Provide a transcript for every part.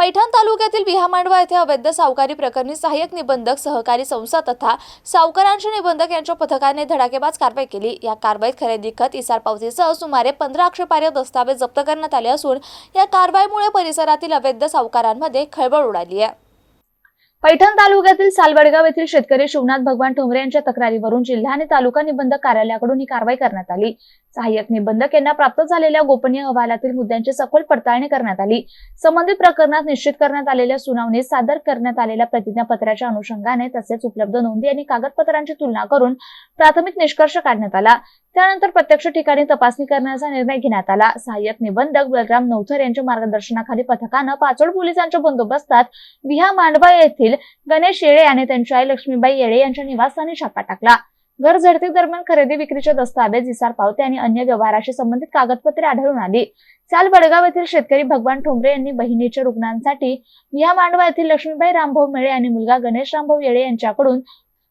पैठण तालुक्यातील विहामांडवा येथे अवैध सावकारी प्रकरणी सहाय्यक निबंधक सहकारी संस्था तथा सावकारांचे निबंधक यांच्या पथकाने धडाकेबाज कारवाई केली. या कारवाईत खरेदी खत इसार पावतीसह सुमारे पंधरा आक्षेपार्ह दस्तावेज जप्त करण्यात आले असून या कारवाईमुळे परिसरातील अवैध सावकारांमध्ये खळबळ उडाली आहे. पैठण तालुक्यातील सालवडगाव येथील शेतकरी शिवनाथ भगवान ठोंबरे यांच्या तक्रारीवरून जिल्हा आणि तालुका निबंधक कार्यालयाकडून ही कारवाई करण्यात आली. सहाय्यक निबंधक यांना प्राप्त झालेल्या गोपनीय अहवालातील मुद्द्यांची सखोल पडताळणी करण्यात आली. संबंधित प्रकरणात निश्चित करण्यात आलेल्या सुनावणीत सादर करण्यात आलेल्या प्रतिज्ञापत्राच्या अनुषंगाने तसेच उपलब्ध नोंदी आणि कागदपत्रांची तुलना करून प्राथमिक निष्कर्ष काढण्यात आला. त्यानंतर प्रत्यक्ष ठिकाणी तपासणी करण्याचा निर्णय घेण्यात आला. सहाय्यक निबंधक बलराम नवथर यांच्या मार्गदर्शनाखाली पथकानं पाचोड पोलिसांच्या बंदोबस्तात विहा मांडवा येथील गणेश येळे आणि त्यांच्या आई लक्ष्मीबाई येळे यांच्या निवासस्थानी छापा टाकला. घर झडती दरम्यान खरेदी विक्रीचे दस्तावेज इसार पावते आणि अन्य व्यवहाराशी संबंधित कागदपत्रे आढळून आली. चाल बडगाव येथील शेतकरी भगवान ठोंबरे यांनी बहिणीच्या रुग्णांसाठी विहा मांडवा येथील लक्ष्मीबाई रामभाऊ मेळे आणि मुलगा गणेश रामभाऊ येळे यांच्याकडून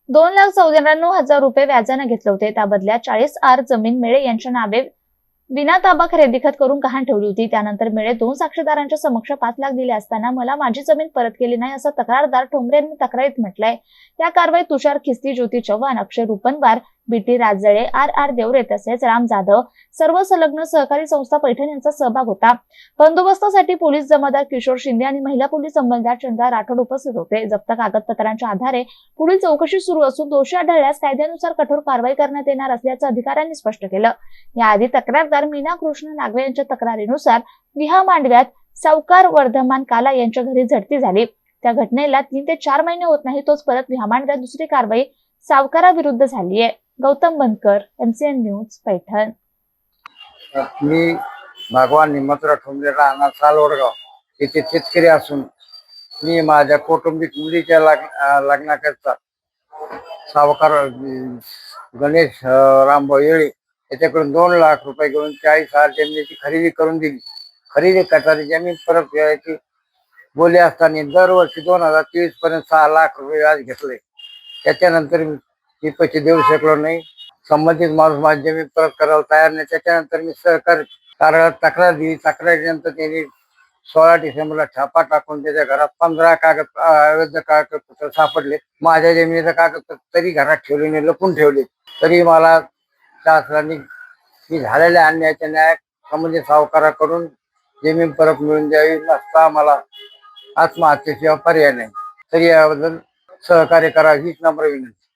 दोन लाख चौऱ्याण्णव हजार रुपये व्याजाने घेतले होते. त्या चाळीस आर जमीन मेळे यांच्या नावे विना ताबा खरेदी खत करून गहाण ठेवली होती. त्यानंतर मेळे दोन साक्षीदारांच्या समक्ष पाच लाख दिले असताना मला माझी जमीन परत केली नाही असं तक्रारदार ठोंबरे यांनी तक्रारीत म्हटलंय. या कारवाईत Tushar Khisti Jyoti Chavan Akshay Rupanwar B T Rajale R R Deore तसेच राम जाधव सर्व संलग्न सहकारी संस्था पैठण यांचा सहभाग होता. बंदोबस्तासाठी पोलीस जमादार किशोर शिंदे आणि महिला पोलीस संबंधात चंद्रा राठोड उपस्थित होते. जप्त कागदपत्रांच्या आधारे पुढील चौकशी सुरू असून दोषी आढळल्यास कायद्यानुसार कठोर कारवाई करण्यात येणार असल्याचं अधिकाऱ्यांनी स्पष्ट केलं. याआधी तक्रारदार मीना कृष्ण नागवे यांच्या तक्रारीनुसार विहा मांडव्यात सावकार वर्धमान काला यांच्या घरी झडती झाली. त्या घटनेला तीन ते चार महिने होत नाही तोच परत विहा मांडव्यात दुसरी कारवाई सावकाराविरुद्ध झाली आहे गौतम बनकर एमसीएन न्यूज पैठण. मी भगवान हिम्मतराव ठोंबरे राहणार सालवडगाव. येथे शेतकरी असून मी माझ्या कौटुंबिक मुलीच्या लग्न लग्नाकरता सावकार गणेश रामभाऊ येळे याच्याकडून दोन लाख रुपये घेऊन चाळीस हजार जमिनीची खरेदी करून दिली. खरेदी करताना जमीन परत करायची बोली असताना दरवर्षी दोन हजार तेवीस पर्यंत सहा लाख रुपये व्याज घेतले. त्याच्यानंतर मी पैसे देऊ शकलो नाही. संबंधित माणूस माझी जमीन परत करायला तयार नाही. त्याच्यानंतर मी सहकार कार्यालयात तक्रार दिली. तक्रारीनंतर त्यांनी सोळा डिसेंबरला छापा टाकून त्याच्या घरात पंधरा कागद अवैध कागदपत्र सापडले. माझ्या जमिनीचं कागदपत्र तरी घरात ठेवले नाही लपून ठेवले. तरी मला शासनाने मी झालेल्या अन्यायाच्या न्याय संबंधित सावकाराकडून जमीन परत मिळून द्यावी नसता मला आत्महत्येशिवाय पर्याय नाही. तरी याबद्दल सहकार्य करा. हीच नम्र विनंती.